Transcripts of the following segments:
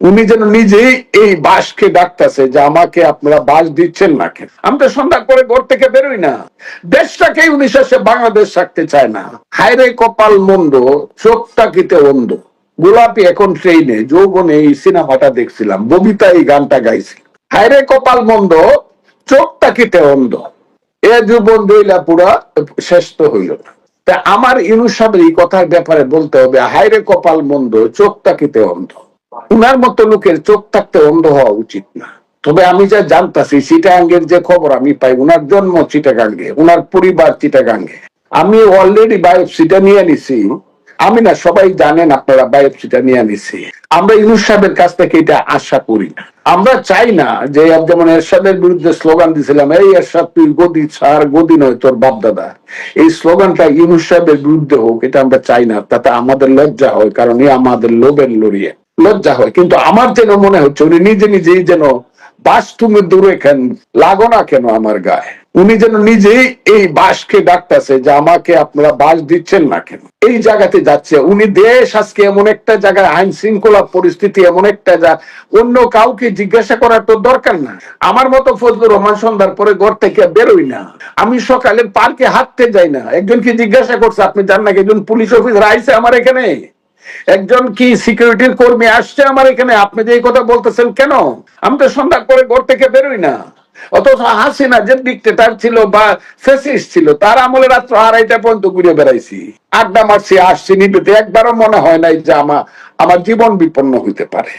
উনি যেন নিজেই এই বাসকে ডাকতেছে যে আমাকে আপনারা বাস দিচ্ছেন না কেন? আমি তো সন্ধ্যা করে ঘর থেকে বেরোই না। দেশটাকেই উনি শেষে বাংলাদেশ রাখতে চায় না। হায়রে কপাল মন্দ, চোখটা কিতে অন্ধ। গোলাপি এখন ট্রেনে যৌবনে এই সিনেমাটা দেখছিলাম, ববিতা এই গানটা গাইছিল। হায়রে কপাল মন্দ, চোখটা কিতে অন্ধ। এ যুবন দইলা পুরা, শেষ তো হইল না। তা আমার ইউনুস সাহেবের এই কথার ব্যাপারে বলতে হবে, হায়রে কপাল মন্দ চোখ তাকিতে অন্ধ। উনার মতো লোকের চোখ থাকতে অন্ধ হওয়া উচিত না। তবে আমি যা জানতাছি, চিটাগাঙ্গের যে খবর আমি পাই, উনার জন্ম চিটাগাঙ্গে, উনার পরিবার চিটাগাঙ্গে। আমি অলরেডি বায়োপসিটা নিয়ে নিছি। আমি না, সবাই জানেন আপনারা বায়োপসিটা নিয়ে নিছি। আমরা ইউনুস সাহেবের কাছ থেকে এটা আশা করি না। আমরা চাই না যে, যেমন এরশাদের বিরুদ্ধে স্লোগান দিছিলাম, এই এরশাদ, তুই গদি ছাড়, গদি নয় তোর বাপ দাদা। এই স্লোগানটা ইউনুস সাহেবের বিরুদ্ধে হোক, এটা আমরা চাই না। তাতে আমাদের লজ্জা হয়, কারণ এ আমাদের লোভের লড়িয়ে। লজ্জা হয়। কিন্তু আমার যেন মনে হচ্ছে, উনি নিজে নিজেই যেন বাস তুমি দূরে কেন লাগো না কেন আমার গায়ে? উনি যেন নিজেই এই বাসকে ডাকতেছে যে আমাকে আপনারা বাস দিচ্ছেন না কেন? এই জায়গাতে যাচ্ছে। উনি দেশ আজকে এমন একটা জায়গায় আইন শৃঙ্খলা পরিস্থিতি এমন একটা যা, অন্য কাউকে জিজ্ঞাসা করার তো দরকার না। আমার মতো ফজলুর রহমান সন্ধ্যার পরে ঘর থেকে বেরোই না। আমি সকালে পার্কে হাঁটতে যাই না। একজনকে জিজ্ঞাসা করছে, আপনি জান না একজন পুলিশ অফিসার আইসে আমার এখানে? একজন কি সিকিউরিটির কর্মী আসছে আমার এখানে? আপনি যে কথা বলতেছেন কেন? আমি তো সন্ধ্যা করে ঘর থেকে বেরোই না। অথচ হাসিনা যে ডিক্টেটার ছিল বা ফেসিস ছিল, তার আমলে রাত্র আড়াইটা পর্যন্ত ঘুরে বেড়াইছি। আড্ডা মারছি, আসছি নিবেতে একবারও মনে হয় নাই যে আমার আমার জীবন বিপন্ন হইতে পারে।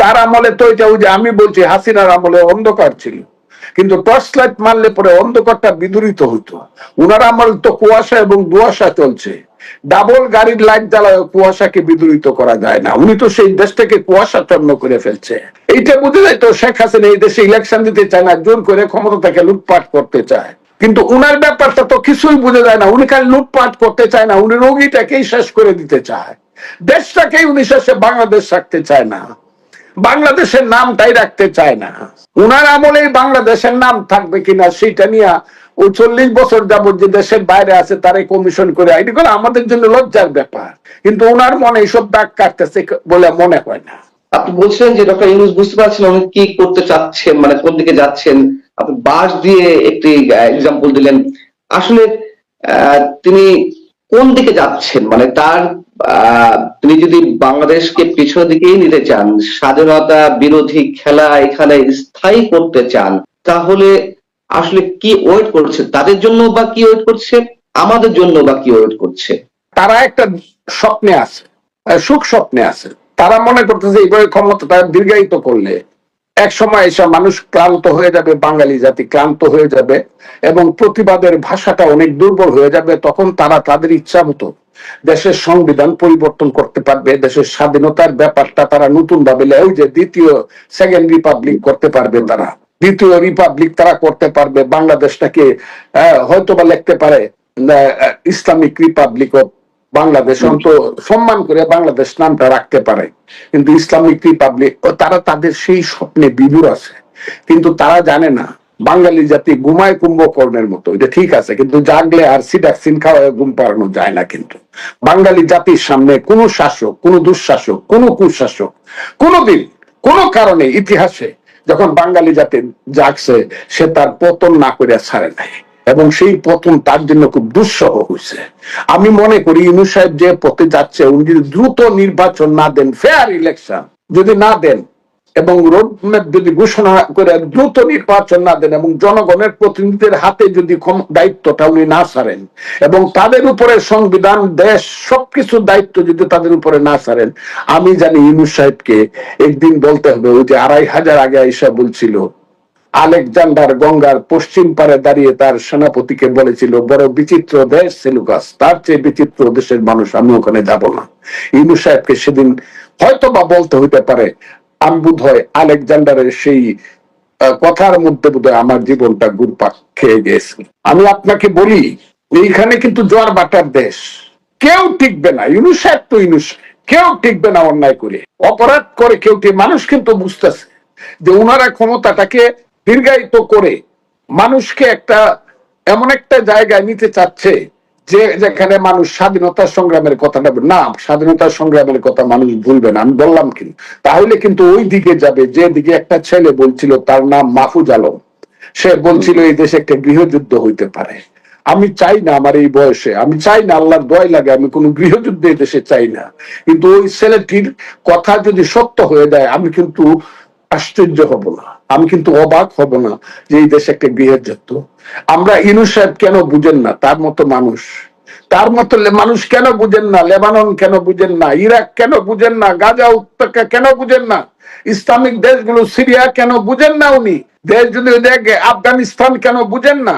তার আমলে তো এটা ওই যে আমি বলছি, হাসিনার আমলে অন্ধকার ছিল। কিন্তু টর্চ লাইট মারলে পরে অন্ধকারটা বিদূরিত হতো উনার আমল তো কুয়াশা এবং দুয়াশা চলছে। ডাবল গাড়ির লাইট জ্বালায় কুয়াশাকে বিদূরিত করা যায় না। উনি তো সেই দেশটাকে কুয়াশাচ্ছন্ন করে ফেলছে। এইটা বুঝে যায় তো শেখ হাসিনা এই দেশে ইলেকশন দিতে চায় না, জোর করে ক্ষমতা থেকে লুটপাট করতে চায়। কিন্তু উনার ব্যাপারটা তো কিছুই বুঝে যায় না। উনি খালি লুটপাট করতে চায় না, উনি রোগীটাকেই শেষ করে দিতে চায়। দেশটাকেই উনি শেষে বাংলাদেশ রাখতে চায় না। বাংলাদেশের নামটাই রাখতে চায় না। উনার আমলেই বাংলাদেশের নাম থাকবে কিনা সেটা নিয়ে চল্লিশ বছর যাবত যে দেশের বাইরে আছে তারাই কমিশন করে এগুলো আমাদের জন্য লজ্জার ব্যাপার। কিন্তু ওনার মনে এইসব দাগ কাটতেছে বলে মনে হয় না। আপনি বলছিলেন যে ডক্টর ইউনুস বুঝতে পারছেন উনি কি করতে চাচ্ছেন মানে কোন দিকে যাচ্ছেন। আপনি বাস দিয়ে একটি এক্সাম্পল দিলেন। আসলে তিনি কোন দিকে যাচ্ছেন? মানে তার তিনি যদি বাংলাদেশকে পিছনের দিকেই নিতে চান, স্বাধীনতা বিরোধী খেলা এখানে স্থায়ী করতে চান, তাহলে আসলে কি ওয়েট করছে? তাদের জন্য বা কি ওয়েট করছে? আমাদের জন্য বা কি ওয়েট করছে? তারা একটা স্বপ্নে আছে সুখ স্বপ্নে আছে। তারা মনে করতেছে, এইভাবে ক্ষমতা তারা দীর্ঘায়িত করলে এক সময় এসে মানুষ ক্লান্ত হয়ে যাবে, বাঙালি জাতি ক্লান্ত হয়ে যাবে এবং প্রতিবাদের ভাষাটা অনেক দুর্বল হয়ে যাবে। তখন তারা তাদের ইচ্ছা মতো দেশের সংবিধান পরিবর্তন করতে পারবে, দেশের স্বাধীনতার ব্যাপারটা তারা নতুন ভাবে যে দ্বিতীয় সেকেন্ড রিপাবলিক করতে পারবে তারা। দ্বিতীয় রিপাবলিক তারা করতে পারবে বাংলাদেশটাকে হয়তো বা লিখতে পারে ইসলামিক রিপাবলিক অফ বাংলাদেশ অন্ত সম্মান করে বাংলাদেশ নামটা রাখতে পারে। কিন্তু ইসলামিক রিপাবলিক তারা তাদের সেই স্বপ্নে বিভুর আছে। কিন্তু তারা জানে না বাঙালি জাতি ঘুমায় কুম্ভকর্ণের মতো। এটা ঠিক আছে কিন্তু জাগলে আর সিডাক্সিন খাওয়া ঘুম পাড়ানো যায় না কিন্তু। বাঙালি জাতির সামনে কোন শাসক কোন দুঃশাসক কোন কুশাসক কোনদিন কোন কারণে ইতিহাসে যখন বাঙালি জাতি জাগছে, সে তার পতন না করে ছাড়ে নাই। এবং সেই পতন তার জন্য খুব দুঃসহ হয়েছে আমি মনে করি ইনু সাহেব যে পথে যাচ্ছে, উনি যদি দ্রুত নির্বাচন না দেন ফেয়ার ইলেকশন যদি না দেন এবং রোডম্যাপ যদি ঘোষণা করে দ্রুত নির্বাচন না দেন এবং জনগণের প্রতিনিধিদের হাতে যদি দায়িত্বটা উনি না ছাড়েন এবং তাদের উপরে সংবিধান, দেশ সবকিছু দায়িত্ব যদি তাদের উপরে না ছাড়েন, আমি জানি ইনু সাহেবকে একদিন বলতে হবে, ওই যে আড়াই হাজার আগে আইসা বলছিল, আলেকজান্ডার গঙ্গার পশ্চিম পারে দাঁড়িয়ে তার সেনাপতিকে বলেছিল, বড় বিচিত্র দেশ, সেলুকাস, তার চেয়ে বিচিত্র দেশের মানুষ, আমি ওখানে যাব না। ইনু সাহেবকে সেদিন হয়তো বা বলতে হইতে পারে আমি বোধ হয় আলেকজান্ডারের সেই কথার মধ্যে বোধ হয় আমার জীবনটা গুরপাক খেয়ে গেছে। আমি আপনাকে বলি, এইখানে কিন্তু জোয়ার বাটার দেশ। কেউ টিকবে না, ইউনুস সাহেব তো ইউনুস। কেউ টিকবে না অন্যায় করে। অপরাধ করে কেউ মানুষ কিন্তু বুঝতেছে যে ওনারা ক্ষমতাটাকে দীর্ঘায়িত করে মানুষকে একটা এমন একটা জায়গায় নিতে চাচ্ছে যে যেখানে মানুষ স্বাধীনতা সংগ্রামের কথাটা না, স্বাধীনতা সংগ্রামের কথা মানুষ ভুলবে না, আমি বললাম কি তাহলে কিন্তু ওই দিকে যাবে, যে দিকে একটা ছেলে বলছিল তার নাম মাহফুজ আলম। সে বলছিল, এই দেশে একটা গৃহযুদ্ধ হইতে পারে। আমি চাই না আমার এই বয়সে, আমি চাই না আল্লাহর দয় লাগে, আমি কোনো গৃহযুদ্ধ দেশে চাই না। কিন্তু ওই ছেলেটির কথা যদি সত্য হয়ে যায়, আমি কিন্তু আশ্চর্য হব না। আমি কিন্তু অবাক হব না যে এই দেশে একটা গৃহের গৃহযুদ্ধ আমরা ইনু সাহেব কেন বুঝেন না? তার মতো মানুষ। তার মতো মানুষ কেন বুঝেন না? লেবানন কেন বুঝেন না? ইরাক কেন বুঝেন না? গাজা উপত্যকা কেন বুঝেন না? ইসলামিক দেশগুলো সিরিয়া কেন বুঝেন না উনি? দেশ যদি আফগানিস্তান কেন বুঝেন না?